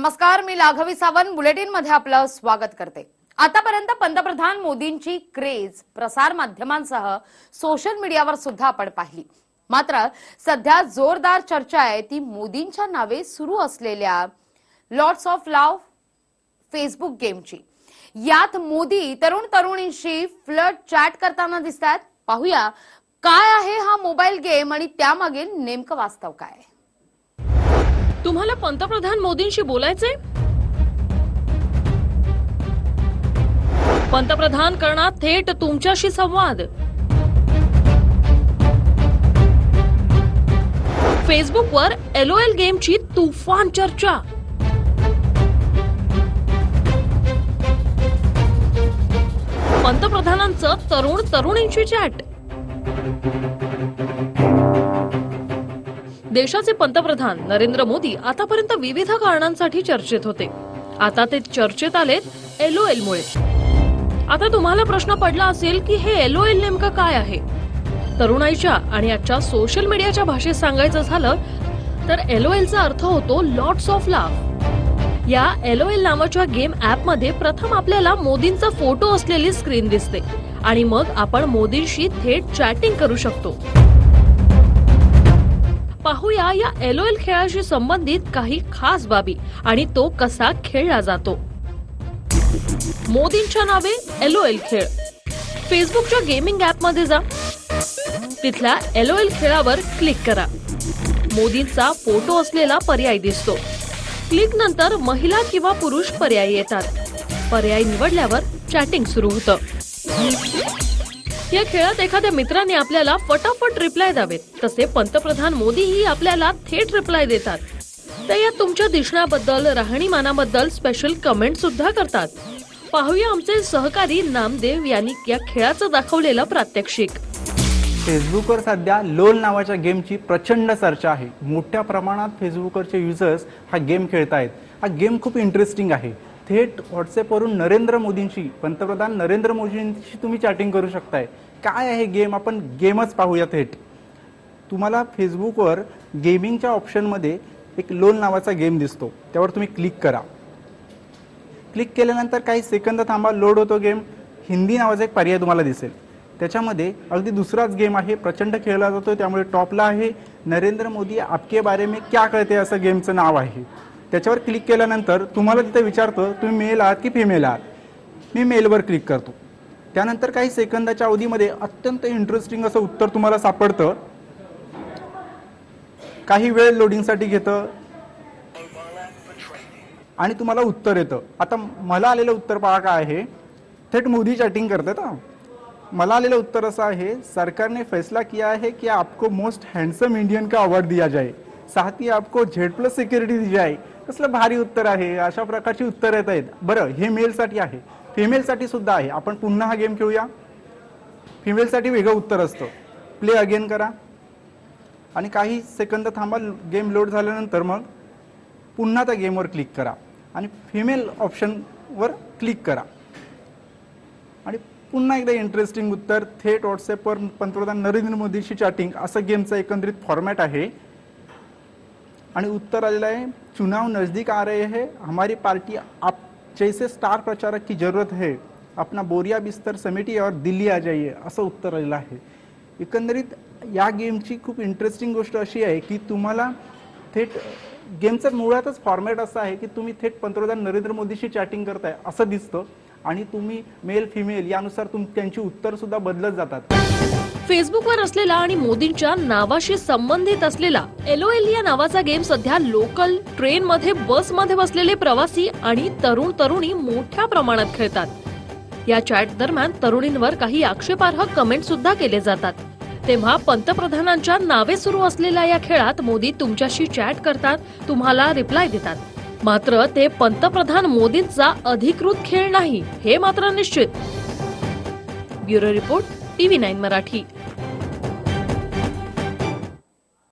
नमस्कार मी लाघवी सावंत. बुलेटिनमध्ये आपलं स्वागत करते. आतापर्यंत पंतप्रधान मोदींची क्रेज प्रसार माध्यमांसह सोशल मीडियावर सुद्धा आपण पाहिली. मात्र सध्या जोरदार चर्चा आहे. ती मोदींच्या नावे सुरू असलेल्या लॉर्ड्स ऑफ लाव फेसबुक गेमची यात मोदी तरुण तरुणींशी फ्लड चॅट करताना दिसतात पाहूया काय आहे हा मोबाईल गेम आणि त्यामागील नेमकं वास्तव काय? आहे तुम्हाला पंतप्रधान मोदींशी बोलायचंय? पंतप्रधान करणार थेट तुमच्याशी संवाद. फेसबुकवर एलओएल गेमची तुफान चर्चा. पंतप्रधानांचं तरुण तरुणींची चॅट. देशाचे पंतप्रधान नरेंद्र मोदी आतापर्यंत विविध कारणांसाठी चर्चेत होते. आता ते चर्चेत आलेत एलओएल मुळे आता तुम्हाला प्रश्न पडला असेल की हे एलओएल नेमकं काय आहे? तरुणाईच्या आणि आजच्या सोशल मीडियाच्या भाषेत सांगायचं झालं तर एलओएलचा अर्थ होतो लॉट्स ऑफ लाभ या एलओएल नावाच्या गेम ऍपमध्ये प्रथम आपल्याला मोदींचा फोटो असलेली स्क्रीन दिसते आणि मग आपण मोदींशी थेट चॅटिंग करू शकतो. पाहूया या एलओएल खेळाशी संबंधित काही खास बाबी आणि तो कसा खेळला जातो. मोदींच्या नावे एलओएल खेळ. फेसबुकच्या गेमिंग ऍपमध्ये जा. तिथल्या एलओएल खेळावर क्लिक करा. मोदींचा फोटो असलेला पर्याय दिसतो. क्लिक नंतर महिला किंवा पुरुष पर्याय येतात. पर्याय निवडल्यावर चॅटिंग सुरू होतं. या खेळात एखाद्या मित्राने आपल्याला फटाफट रिप्लाय द्यावेत. तसे पंतप्रधान मोदीही आपल्याला थेट रिप्लाय देतात. ते या तुमच्या दिसण्याबद्दल राहणीमानाबद्दल स्पेशल कमेंट सुद्धा करतात. पाहूया आमचे सहकारी नामदेव यांनी या खेळाचं दाखवलेलं प्रात्यक्षिक. फेसबुकवर सध्या लोल नावाच्या गेमची प्रचंड चर्चा आहे. मोठ्या प्रमाणात फेसबुकवरचे युजर्स हा गेम खेळतायत. हा गेम खूप इंटरेस्टिंग आहे. थेट व्हॉट्सअपवरून नरेंद्र मोदींशी पंतप्रधान नरेंद्र मोदींशी तुम्ही चॅटिंग करू शकताय. काय आहे गेम? आपण गेमच पाहूया थेट. तुम्हाला फेसबुकवर गेमिंगच्या ऑप्शनमध्ये एक लोल नावाचा गेम दिसतो. त्यावर तुम्ही क्लिक करा. क्लिक केल्यानंतर काही सेकंद थांबा लोड होतो गेम. हिंदी नावाचा एक पर्याय तुम्हाला दिसेल. त्याच्यामध्ये अगदी दुसराच गेम आहे प्रचंड खेळला जातो त्यामुळे टॉपला आहे. नरेंद्र मोदी आपके बारे में क्या कळते असं गेमचं नाव आहे. त्याच्यावर क्लिक केल्यानंतर तुम्हाला तिथे विचारतो तुम्ही मेल आहात की फिमेल आहात? मी मेलवर क्लिक करतो. त्यानंतर काही सेकंदाच्या अवधीमध्ये अत्यंत इंटरेस्टिंग असं उत्तर तुम्हाला सापडतं. काही वेळ लोडिंगसाठी घेतं. आणि तुम्हाला उत्तर येतं. आता मला आलेलं उत्तर पहा काय आहे. थेट मोदी चॅटिंग करतात हा. मला आलेलं उत्तर असं आहे सरकारने फैसला किया है की आपको मोस्ट हँडसम इंडियन का अवॉर्ड दिया जाए. साथ ही आपको झेड प्लस सिक्युरिटी दी आहे कसलं भारी उत्तर आहे. अशा प्रकारची उत्तर येत आहेत. बरं हे मेलसाठी आहे. फिमेलसाठी सुद्धा आहे. आपण पुन्हा हा गेम खेळूया. फिमेलसाठी वेगळं उत्तर असतं. प्ले अगेन करा. आणि काही सेकंद थांबा. गेम लोड झाल्यानंतर मग पुन्हा त्या गेमवर क्लिक करा. आणि फिमेल ऑप्शनवर क्लिक करा. आणि पुन्हा एकदा इंटरेस्टिंग उत्तर. थेट व्हॉट्सअपवर पंतप्रधान नरेंद्र मोदीशी चॅटिंग असं गेमचं एकंदरीत फॉर्मॅट आहे. आणि उत्तर आलेलं आहे चुनाव नजदीक आ रहे हैं हमारी पार्टी आप जैसे स्टार प्रचारक की जरूरत है अपना बोरिया बिस्तर समिटी और दिल्ली आ जाइए असं उत्तर आलेलं आहे. एकंदरीत या गेमची खूप इंटरेस्टिंग गोष्ट अशी आहे की तुम्हाला थेट गेमचं मुळातच फॉर्मॅट असं आहे की तुम्ही थेट पंतप्रधान नरेंद्र मोदीशी चॅटिंग करताय असं दिसतं. आणि तुम्ही मेल फिमेल यानुसार तुम त्यांची उत्तरसुद्धा बदलत जातात. फेसबुकवर असलेला आणि मोदींच्या नावाशी संबंधित असलेला एलओएल या नावाचा गेम सध्या लोकल ट्रेन मध्ये बसमध्ये बसलेले प्रवासी आणि तरुण तरुणी मोठ्या प्रमाणात खेळतात. या चॅट दरम्यान तरुणींवर काही आक्षेपार्ह कमेंट सुद्धा केले जातात. तेव्हा पंतप्रधानांच्या नावे सुरू असलेल्या या खेळात मोदी तुमच्याशी चॅट करतात तुम्हाला रिप्लाय देतात. मात्र ते पंतप्रधान मोदींचा अधिकृत खेळ नाही हे मात्र निश्चित. Bureau report TV nine Marathi.